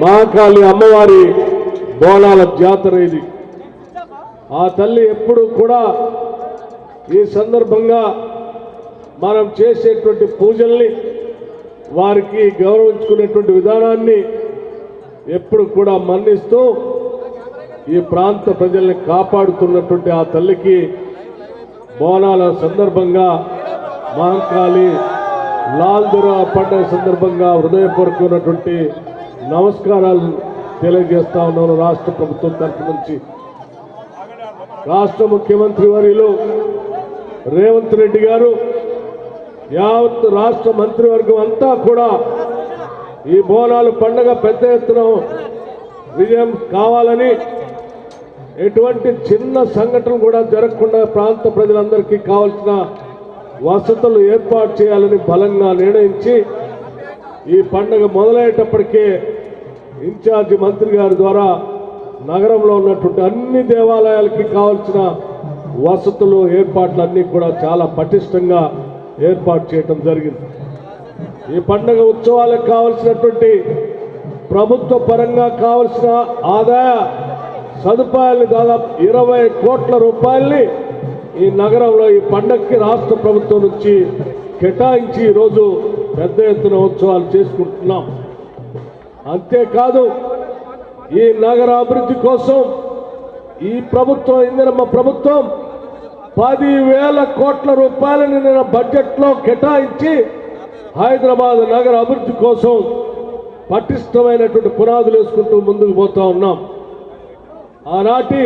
మహాకాళి అమ్మవారి బోనాల జాతర ఇది. ఆ తల్లి ఎప్పుడు కూడా ఈ సందర్భంగా మనం చేసేటువంటి పూజల్ని వారికి గౌరవించుకునేటువంటి విధానాన్ని ఎప్పుడు కూడా మన్నిస్తూ ఈ ప్రాంత ప్రజల్ని కాపాడుతున్నటువంటి ఆ తల్లికి బోనాల సందర్భంగా మహంకాళి లాల్ దురా పండుగ సందర్భంగా హృదయపూర్వకమైనటువంటి నమస్కారాలు తెలియజేస్తా ఉన్నాను రాష్ట్ర ప్రభుత్వం తరఫు నుంచి. రాష్ట్ర ముఖ్యమంత్రి వర్యులు రేవంత్ రెడ్డి గారు యావత్ రాష్ట్ర మంత్రివర్గం అంతా కూడా ఈ బోనాలు పండగ పెద్ద ఎత్తున విజయం కావాలని ఎటువంటి చిన్న సంఘటన కూడా జరగకుండా ప్రాంత ప్రజలందరికీ కావాల్సిన వసతులు ఏర్పాటు చేయాలని బలంగా నిర్ణయించి ఈ పండగ మొదలయ్యేటప్పటికే ఇన్ఛార్జి మంత్రి గారి ద్వారా నగరంలో ఉన్నటువంటి అన్ని దేవాలయాలకి కావాల్సిన వసతులు ఏర్పాట్లు అన్నీ కూడా చాలా పటిష్టంగా ఏర్పాటు చేయటం జరిగింది. ఈ పండగ ఉత్సవాలకు కావలసినటువంటి ప్రభుత్వ పరంగా కావలసిన ఆదాయ సదుపాయాలు దాదాపు ఇరవై కోట్ల రూపాయల్ని ఈ నగరంలో ఈ పండగకి రాష్ట్ర ప్రభుత్వం నుంచి కేటాయించి ఈరోజు పెద్ద ఎత్తున ఉత్సవాలు చేసుకుంటున్నాం. అంతేకాదు ఈ నగర అభివృద్ధి కోసం ఈ ప్రభుత్వం ఇందిరమ్మ ప్రభుత్వం పదివేల కోట్ల రూపాయలని నేను బడ్జెట్లో కేటాయించి హైదరాబాద్ నగర అభివృద్ధి కోసం పటిష్టమైనటువంటి పునాదులు వేసుకుంటూ ముందుకు పోతా ఉన్నాం. ఆనాటి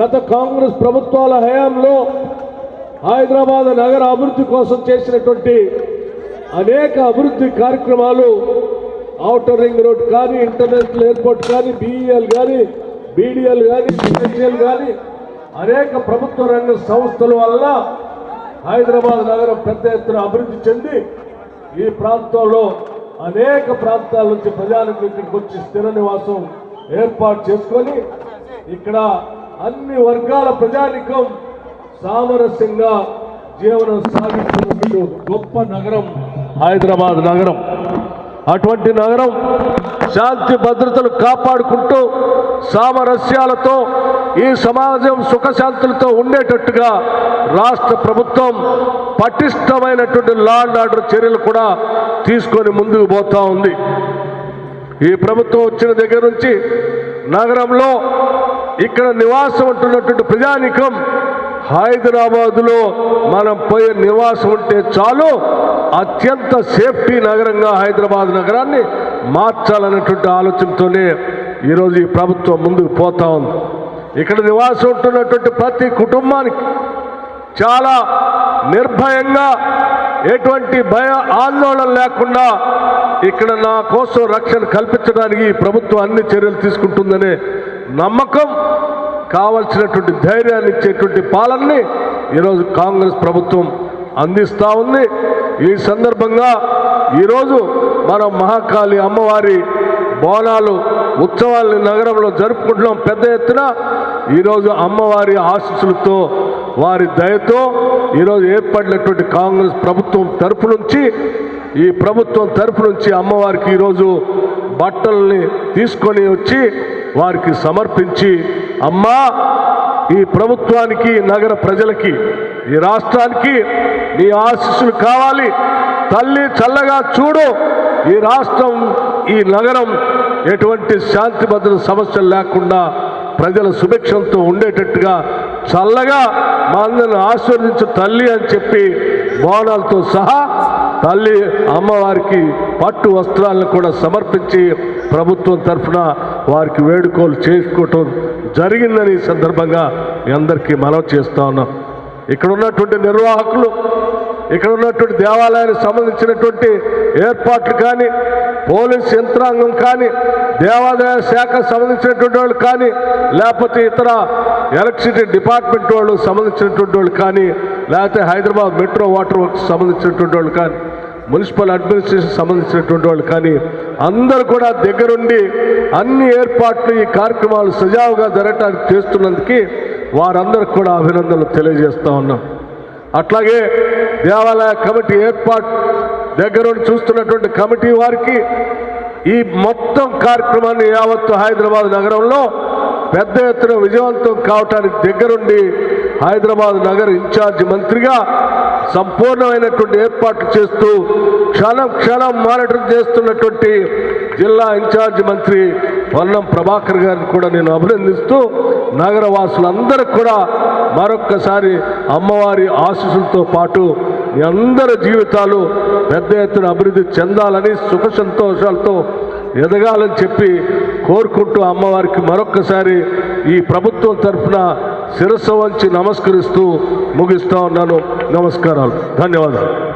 గత కాంగ్రెస్ ప్రభుత్వాల హయాంలో హైదరాబాద్ నగర అభివృద్ధి కోసం చేసినటువంటి అనేక అభివృద్ధి కార్యక్రమాలు అవుటర్ రింగ్ రోడ్ కానీ ఇంటర్నేషనల్ ఎయిర్పోర్ట్ కానీ బీఈఎల్ కానీ బీడీఎల్ కానీ సిఎస్ఎల్ కానీ అనేక ప్రభుత్వ రంగ సంస్థల వల్ల హైదరాబాద్ నగరం పెద్ద ఎత్తున అభివృద్ధి చెంది ఈ ప్రాంతంలో అనేక ప్రాంతాల నుంచి ప్రజానికి ఇక్కడికి వచ్చి స్థిర నివాసం ఏర్పాటు చేసుకొని ఇక్కడ అన్ని వర్గాల ప్రజానికం సామరస్యంగా జీవనం సాగిస్తున్నటువంటి గొప్ప నగరం హైదరాబాద్ నగరం. అటువంటి నగరం శాంతి భద్రతలు కాపాడుకుంటూ సామరస్యాలతో ఈ సమాజం సుఖశాంతులతో ఉండేటట్టుగా రాష్ట్ర ప్రభుత్వం పటిష్టమైనటువంటి లా అండ్ ఆర్డర్ చర్యలు కూడా తీసుకొని ముందుకు పోతా ఉంది. ఈ ప్రభుత్వం వచ్చిన దగ్గర నుంచి నగరంలో ఇక్కడ నివాసం ఉంటున్నటువంటి ప్రజానికం హైదరాబాదులో మనం పోయే నివాసం ఉంటే చాలు అత్యంత సేఫ్టీ నగరంగా హైదరాబాద్ నగరాన్ని మార్చాలన్నటువంటి ఆలోచనతోనే ఈరోజు ఈ ప్రభుత్వం ముందుకు పోతా ఉంది. ఇక్కడ నివాసం ఉంటున్నటువంటి ప్రతి కుటుంబానికి చాలా నిర్భయంగా ఎటువంటి భయ ఆందోళన లేకుండా ఇక్కడ నా కోసం రక్షణ కల్పించడానికి ప్రభుత్వం అన్ని చర్యలు తీసుకుంటుందనే నమ్మకం కావలసినటువంటి ధైర్యాన్ని ఇచ్చేటువంటి పాలనని ఈరోజు కాంగ్రెస్ ప్రభుత్వం అందిస్తూ ఉంది. ఈ సందర్భంగా ఈరోజు మనం మహాకాళి అమ్మవారి బోనాలు ఉత్సవాలని నగరంలో జరుపుకుంటున్నాం. పెద్ద ఎత్తున ఈరోజు అమ్మవారి ఆశీస్సులతో వారి దయతో ఈరోజు ఏర్పడినటువంటి కాంగ్రెస్ ప్రభుత్వం తరపు నుంచి ఈ ప్రభుత్వం తరపు నుంచి అమ్మవారికి ఈరోజు బట్టల్ని తీసుకొని వచ్చి వారికి సమర్పించి అమ్మా ఈ ప్రభుత్వానికి నగర ప్రజలకి ఈ రాష్ట్రానికి నీ ఆశీస్సులు కావాలి. తల్లి చల్లగా చూడు ఈ రాష్ట్రం ఈ నగరం ఎటువంటి శాంతి భద్రత సమస్యలు లేకుండా ప్రజల సుభిక్షంతో ఉండేటట్టుగా చల్లగా మా అందరిని ఆశీర్వదించు తల్లి అని చెప్పి బోనాలతో సహా తల్లి అమ్మవారికి పట్టు వస్త్రాలను కూడా సమర్పించి ప్రభుత్వం తరఫున వారికి వేడుకోలు చేసుకోవటం జరిగిందని ఈ సందర్భంగా మీ అందరికీ మనవి చేస్తూ ఉన్నాం. ఇక్కడ ఉన్నటువంటి నిర్వాహకులు ఇక్కడ ఉన్నటువంటి దేవాలయానికి సంబంధించినటువంటి ఏర్పాట్లు కానీ పోలీస్ యంత్రాంగం కానీ దేవాదాయ శాఖ సంబంధించినటువంటి వాళ్ళు కానీ లేకపోతే ఇతర ఎలక్ట్రిసిటీ డిపార్ట్మెంట్ వాళ్ళు సంబంధించినటువంటి వాళ్ళు కానీ లేకపోతే హైదరాబాద్ మెట్రో వాటర్ వర్క్స్ సంబంధించినటువంటి వాళ్ళు కానీ మున్సిపల్ అడ్మినిస్ట్రేషన్ సంబంధించినటువంటి వాళ్ళు కానీ అందరు కూడా దగ్గరుండి అన్ని ఏర్పాట్లు ఈ కార్యక్రమాలు సజావుగా జరగటానికి చేస్తున్నందుకు వారందరికి కూడా అభినందనలు తెలియజేస్తూ ఉన్నాం. అట్లాగే దేవాలయ కమిటీ ఏర్పాటు దగ్గరుండి చూస్తున్నటువంటి కమిటీ వారికి ఈ మొత్తం కార్యక్రమాన్ని యావత్తు హైదరాబాద్ నగరంలో పెద్ద ఎత్తున విజయవంతం కావటానికి దగ్గరుండి హైదరాబాద్ నగర ఇన్ఛార్జ్ మంత్రిగా సంపూర్ణమైనటువంటి ఏర్పాట్లు చేస్తూ క్షణం క్షణం మానిటర్ చేస్తున్నటువంటి జిల్లా ఇన్ఛార్జ్ మంత్రి పొన్నం ప్రభాకర్ గారిని కూడా నేను అభినందిస్తూ నగరవాసులందరూ కూడా మరొక్కసారి అమ్మవారి ఆశీస్సులతో పాటు మీ అందరి జీవితాలు పెద్ద ఎత్తున అభివృద్ధి చెందాలని సుఖ సంతోషాలతో ఎదగాలని చెప్పి కోరుకుంటూ అమ్మవారికి మరొక్కసారి ఈ ప్రభుత్వం తరఫున శిరస్సు వంచి నమస్కరిస్తూ ముగిస్తా ఉన్నాను. నమస్కారాలు. ధన్యవాదాలు.